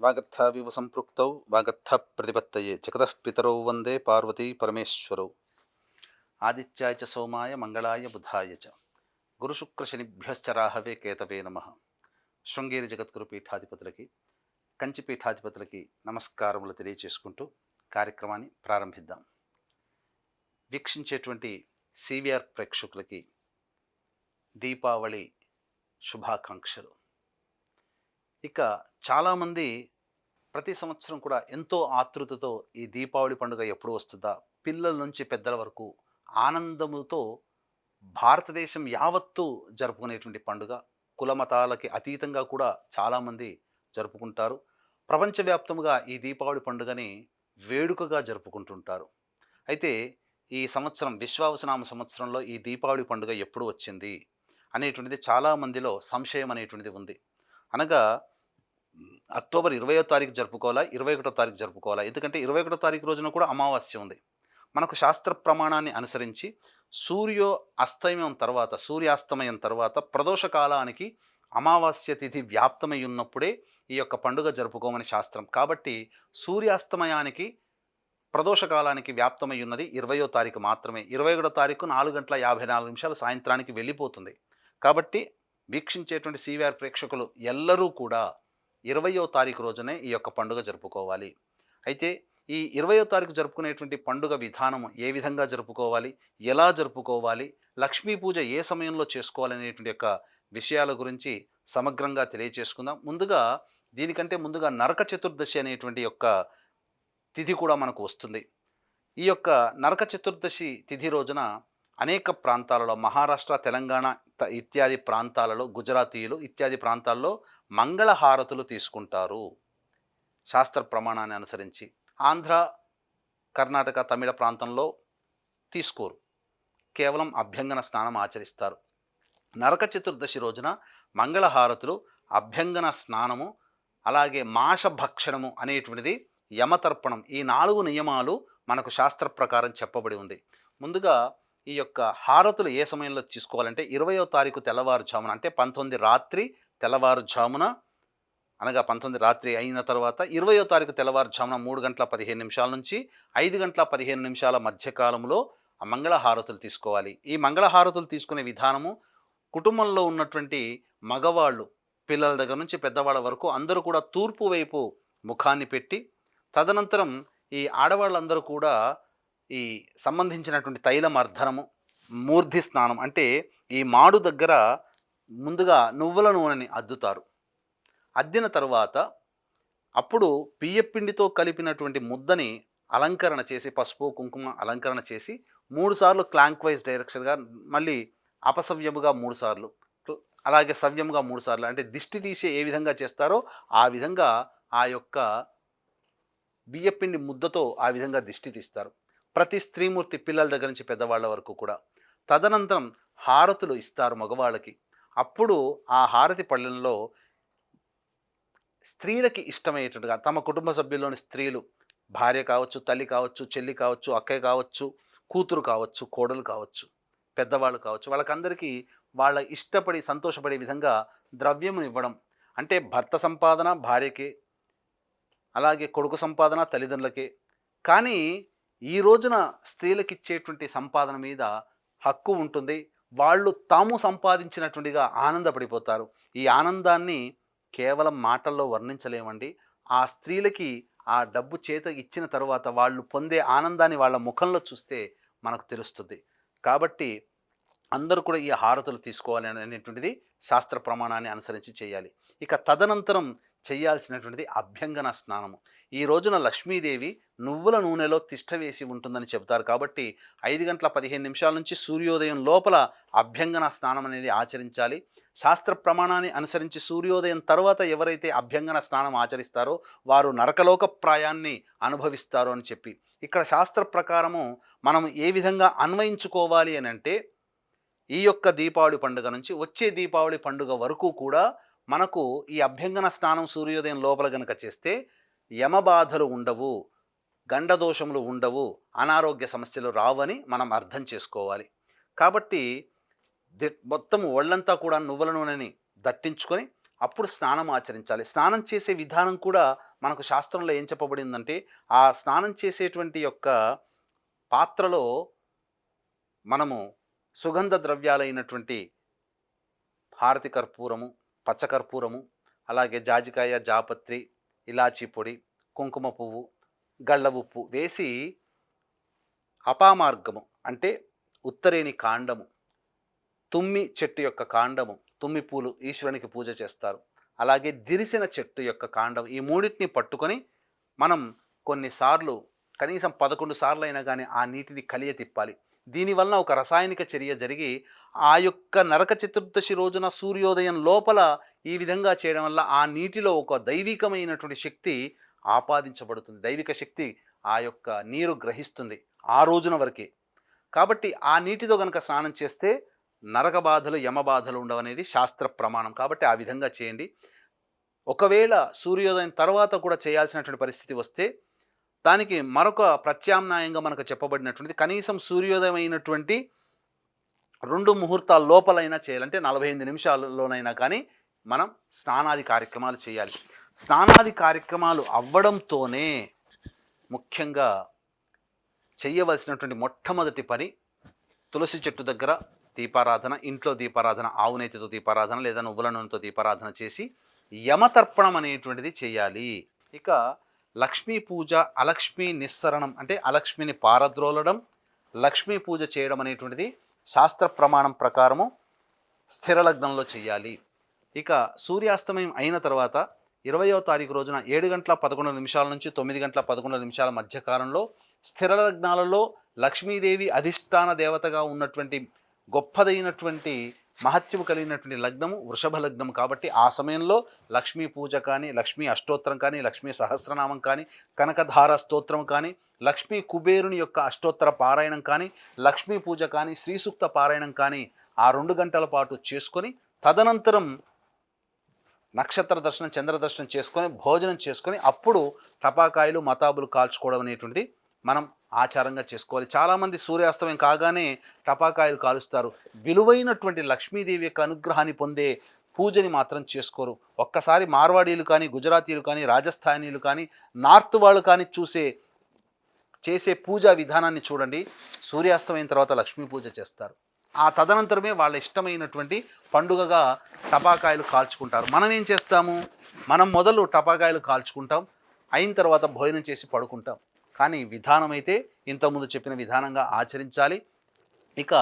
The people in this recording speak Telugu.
వాగర్థావివ సంపృక్తౌ వాగర్థ ప్రతిపత్తయే జగతః పితరౌ వందే పార్వతీ పరమేశ్వరౌ ఆదిత్యాయ చ సోమాయ మంగళాయ బుధాయ చ గురుశుక్రశనిభ్యశ్చరాహవే కేతవే నమ శృంగేరి జగద్గురు పీఠాధిపతులకి కంచి పీఠాధిపతులకి నమస్కారములు తెలియచేసుకుంటూ కార్యక్రమాన్ని ప్రారంభిద్దాం. వీక్షించేటువంటి సివిఆర్ ప్రేక్షకులకి దీపావళి శుభాకాంక్షలు. ఇక చాలామంది ప్రతి సంవత్సరం కూడా ఎంతో ఆతృతతో ఈ దీపావళి పండుగ ఎప్పుడు వస్తుందా? పిల్లల నుంచి పెద్దల వరకు ఆనందముతో భారతదేశం యావత్తు జరుపుకునేటువంటి పండుగ. కులమతాలకి అతీతంగా కూడా చాలామంది జరుపుకుంటారు. ప్రపంచవ్యాప్తంగా ఈ దీపావళి పండుగని వేడుకగా జరుపుకుంటుంటారు. అయితే ఈ సంవత్సరం విశ్వావసనామ సంవత్సరంలో ఈ దీపావళి పండుగ ఎప్పుడు వచ్చింది అనేటువంటిది చాలామందిలో సంశయం అనేటువంటిది ఉంది. అనగా అక్టోబర్ ఇరవయో తారీఖు జరుపుకోవాలా? ఇరవై ఒకటో తారీఖు జరుపుకోవాలా? ఎందుకంటే ఇరవై ఒకటో తారీఖు రోజున కూడా అమావాస్య ఉంది. మనకు శాస్త్ర ప్రమాణాన్ని అనుసరించి సూర్యో అస్తమయం తర్వాత సూర్యాస్తమయం తర్వాత ప్రదోష కాలానికి అమావాస్య తిథి వ్యాప్తమై ఉన్నప్పుడే ఈ యొక్క పండుగ జరుపుకోమని శాస్త్రం. కాబట్టి సూర్యాస్తమయానికి ప్రదోష కాలానికి వ్యాప్తమై ఉన్నది ఇరవయో తారీఖు మాత్రమే. ఇరవై ఒకటో తారీఖు నాలుగు గంటల యాభై నాలుగు నిమిషాలు సాయంత్రానికి వెళ్ళిపోతుంది. కాబట్టి వీక్షించేటువంటి సివిఆర్ ప్రేక్షకులు ఎల్లరూ కూడా ఇరవయో తారీఖు రోజునే ఈ యొక్క పండుగ జరుపుకోవాలి. అయితే ఈ ఇరవయో తారీఖు జరుపుకునేటువంటి పండుగ విధానం ఏ విధంగా జరుపుకోవాలి? ఎలా జరుపుకోవాలి? లక్ష్మీ పూజ ఏ సమయంలో చేసుకోవాలనేటువంటి యొక్క విషయాల గురించి సమగ్రంగా తెలియచేసుకుందాం. ముందుగా దీనికంటే ముందుగా నరక చతుర్దశి అనేటువంటి యొక్క తిథి కూడా మనకు వస్తుంది. ఈ యొక్క నరక చతుర్దశి తిథి రోజున అనేక ప్రాంతాలలో మహారాష్ట్ర తెలంగాణ ఇత్యాది ప్రాంతాలలో గుజరాతీయులు ఇత్యాది ప్రాంతాల్లో మంగళహారతులు తీసుకుంటారు. శాస్త్ర ప్రమాణాన్ని అనుసరించి ఆంధ్ర కర్ణాటక తమిళ ప్రాంతంలో తీసుకోరు. కేవలం అభ్యంగన స్నానం ఆచరిస్తారు. నరక చతుర్దశి రోజున మంగళహారతులు అభ్యంగన స్నానము అలాగే మాష భక్షణము అనేటువంటిది యమతర్పణం ఈ నాలుగు నియమాలు మనకు శాస్త్ర ప్రకారం చెప్పబడి ఉంది. ముందుగా ఈ యొక్క హారతులు ఏ సమయంలో తీసుకోవాలంటే ఇరవయో తారీఖు తెల్లవారుజామున అంటే పంతొమ్మిది రాత్రి తెల్లవారుజామున అనగా పంతొమ్మిది రాత్రి అయిన తర్వాత ఇరవయో తారీఖు తెల్లవారుజామున మూడు గంటల పదిహేను నిమిషాల నుంచి ఐదు గంటల పదిహేను నిమిషాల మధ్యకాలంలో ఆ మంగళహారతులు తీసుకోవాలి. ఈ మంగళహారతులు తీసుకునే విధానము కుటుంబంలో ఉన్నటువంటి మగవాళ్ళు పిల్లల దగ్గర నుంచి పెద్దవాళ్ళ వరకు అందరూ కూడా తూర్పు వైపు ముఖాన్ని పెట్టి తదనంతరం ఈ ఆడవాళ్ళందరూ కూడా ఈ సంబంధించినటువంటి తైలం అర్ధనము మూర్ధి స్నానం అంటే ఈ మాడు దగ్గర ముందుగా నువ్వుల నూనెని అద్దుతారు. అద్దిన తరువాత అప్పుడు బియ్యపిండితో కలిపినటువంటి ముద్దని అలంకరణ చేసి పసుపు కుంకుమ అలంకరణ చేసి మూడుసార్లు క్లాంక్ వైజ్ డైరెక్షన్గా మళ్ళీ అపసవ్యముగా మూడుసార్లు అలాగే సవ్యముగా మూడుసార్లు అంటే దిష్టి తీసి ఏ విధంగా చేస్తారో ఆ విధంగా ఆ యొక్క బియ్యపిండి ముద్దతో ఆ విధంగా దిష్టి తీస్తారు. ప్రతి స్త్రీమూర్తి పిల్లల దగ్గర నుంచి పెద్దవాళ్ళ వరకు కూడా. తదనంతరం హారతులు ఇస్తారు మగవాళ్ళకి. అప్పుడు ఆ హారతి పళ్ళెంలో స్త్రీలకి ఇష్టమయ్యేటట్టుగా తమ కుటుంబ సభ్యుల్లోని స్త్రీలు భార్య కావచ్చు తల్లి కావచ్చు చెల్లి కావచ్చు అక్కయ్య కావచ్చు కూతురు కావచ్చు కోడలు కావచ్చు పెద్దవాళ్ళు కావచ్చు వాళ్ళకందరికీ వాళ్ళ ఇష్టపడి సంతోషపడే విధంగా ద్రవ్యమును ఇవ్వడం. అంటే భర్త సంపాదన భార్యకే అలాగే కొడుకు సంపాదన తల్లిదండ్రులకే. కానీ ఈ రోజున స్త్రీలకు ఇచ్చేటువంటి సంపాదన మీద హక్కు ఉంటుంది. వాళ్ళు తాము సంపాదించినటువంటిగా ఆనందపడిపోతారు. ఈ ఆనందాన్ని కేవలం మాటల్లో వర్ణించలేమండి. ఆ స్త్రీలకి ఆ డబ్బు చేత ఇచ్చిన తర్వాత వాళ్ళు పొందే ఆనందాన్ని వాళ్ళ ముఖంలో చూస్తే మనకు తెలుస్తుంది. కాబట్టి అందరూ కూడా ఈ హారతులు తీసుకోవాలి అనేటువంటిది శాస్త్ర ప్రమాణాన్ని అనుసరించి చేయాలి. ఇక తదనంతరం చేయాల్సినటువంటిది అభ్యంగన స్నానము. ఈ రోజున లక్ష్మీదేవి నువ్వుల నూనెలో తిష్ట వేసి ఉంటుందని చెబుతారు కాబట్టి ఐదు గంటల పదిహేను నిమిషాల నుంచి సూర్యోదయం లోపల అభ్యంగన స్నానం అనేది ఆచరించాలి. శాస్త్ర ప్రమాణాన్ని అనుసరించి సూర్యోదయం తర్వాత ఎవరైతే అభ్యంగన స్నానం ఆచరిస్తారో వారు నరకలోక ప్రాయాన్ని అనుభవిస్తారు అని చెప్పి. ఇక్కడ శాస్త్ర ప్రకారము మనం ఏ విధంగా అన్వయించుకోవాలి అని అంటే ఈ యొక్క దీపావళి పండుగ నుంచి వచ్చే దీపావళి పండుగ వరకు కూడా మనకు ఈ అభ్యంగన స్నానం సూర్యోదయం లోపల గనక చేస్తే యమబాధలు ఉండవు గండదోషములు ఉండవు అనారోగ్య సమస్యలు రావని మనం అర్థం చేసుకోవాలి. కాబట్టి మొత్తం ఒళ్ళంతా కూడా నువ్వుల నూనెని దట్టించుకొని అప్పుడు స్నానం ఆచరించాలి. స్నానం చేసే విధానం కూడా మనకు శాస్త్రంలో ఏం చెప్పబడిందంటే ఆ స్నానం చేసేటువంటి యొక్క పాత్రలో మనము సుగంధ ద్రవ్యాలైనటువంటి హారతి కర్పూరము పచ్చకర్పూరము అలాగే జాజికాయ జాపత్రి ఇలాచీ పొడి కుంకుమ పువ్వు గళ్ళ ఉప్పు వేసి అపామార్గము అంటే ఉత్తరేని కాండము తుమ్మి చెట్టు యొక్క కాండము తుమ్మి పూలు ఈశ్వరునికి పూజ చేస్తారు. అలాగే దిరిసిన చెట్టు యొక్క కాండం ఈ మూడింటిని పట్టుకొని మనం కొన్నిసార్లు కనీసం పదకొండు సార్లు అయినా కానీ ఆ నీటిని కలియ తిప్పాలి. దీనివల్ల ఒక రసాయనిక చర్య జరిగి ఆ యొక్క నరక చతుర్దశి రోజున సూర్యోదయం లోపల ఈ విధంగా చేయడం వల్ల ఆ నీటిలో ఒక దైవికమైనటువంటి శక్తి ఆపాదించబడుతుంది. దైవిక శక్తి ఆ యొక్క నీరు గ్రహిస్తుంది ఆ రోజున వరకే. కాబట్టి ఆ నీటితో కనుక స్నానం చేస్తే నరక బాధలు యమ బాధలు ఉండవనేది శాస్త్ర ప్రమాణం. కాబట్టి ఆ విధంగా చేయండి. ఒకవేళ సూర్యోదయం తర్వాత కూడా చేయాల్సినటువంటి పరిస్థితి వస్తే దానికి మరొక ప్రత్యామ్నాయంగా మనకు చెప్పబడినటువంటిది కనీసం సూర్యోదయం అయినటువంటి రెండు ముహూర్తాల లోపలైనా చేయాలంటే నలభై ఎనిమిది నిమిషాల్లోనైనా కానీ మనం స్నానాది కార్యక్రమాలు చేయాలి. స్నానాది కార్యక్రమాలు అవ్వడంతోనే ముఖ్యంగా చేయవలసినటువంటి మొట్టమొదటి పని తులసి చెట్టు దగ్గర దీపారాధన ఇంట్లో దీపారాధన ఆవునేతితో దీపారాధన లేదా నువ్వుల నూనెతో దీపారాధన చేసి యమతర్పణం అనేటువంటిది చేయాలి. ఇక లక్ష్మీ పూజ అలక్ష్మీ నిస్సరణం అంటే అలక్ష్మిని పారద్రోలడం లక్ష్మీ పూజ చేయడం అనేటువంటిది శాస్త్ర ప్రమాణం ప్రకారము స్థిర లగ్నంలో చేయాలి ఇక సూర్యాస్తమయం అయిన తర్వాత ఇరవయో తారీఖు రోజున ఏడు గంటల పదకొండు నిమిషాల నుంచి తొమ్మిది గంటల పదకొండు నిమిషాల మధ్యకాలంలో స్థిర లగ్నాలలో లక్ష్మీదేవి అధిష్టాన దేవతగా ఉన్నటువంటి గొప్పదైనటువంటి మహత్యము కలిగినటువంటి లగ్నము వృషభ లగ్నం కాబట్టి ఆ సమయంలో లక్ష్మీ పూజ కానీ లక్ష్మీ అష్టోత్తరం కానీ లక్ష్మీ సహస్రనామం కానీ కనకధార స్తోత్రం కానీ లక్ష్మీ కుబేరుని యొక్క అష్టోత్తర పారాయణం కానీ లక్ష్మీ పూజ కానీ శ్రీసూక్త పారాయణం కానీ ఆ రెండు గంటల పాటు చేసుకొని తదనంతరం నక్షత్ర దర్శనం చంద్ర దర్శనం చేసుకొని భోజనం చేసుకొని అప్పుడు టపాకాయలు మతాబులు కాల్చుకోవడం అనేటువంటిది మనం ఆచారంగా చేసుకోవాలి. చాలామంది సూర్యాస్తమయం కాగానే టపాకాయలు కాలుస్తారు. విలువైనటువంటి లక్ష్మీదేవి యొక్క అనుగ్రహాన్ని పొందే పూజని మాత్రం చేసుకోరు. ఒక్కసారి మార్వాడీలు కానీ గుజరాతీలు కానీ రాజస్థానీలు కానీ నార్త్ వాళ్ళు కానీ చూసే చేసే పూజా విధానాన్ని చూడండి. సూర్యాస్తమయం తర్వాత లక్ష్మీ పూజ చేస్తారు. ఆ తదనంతరమే వాళ్ళ ఇష్టమైనటువంటి పండుగగా టపాకాయలు కాల్చుకుంటారు. మనం ఏం చేస్తాము? మనం మొదలు టపాకాయలు కాల్చుకుంటాం. అయిన తర్వాత భోజనం చేసి పడుకుంటాం. కానీ విధానం అయితే ఇంతకుముందు చెప్పిన విధానంగా ఆచరించాలి. ఇక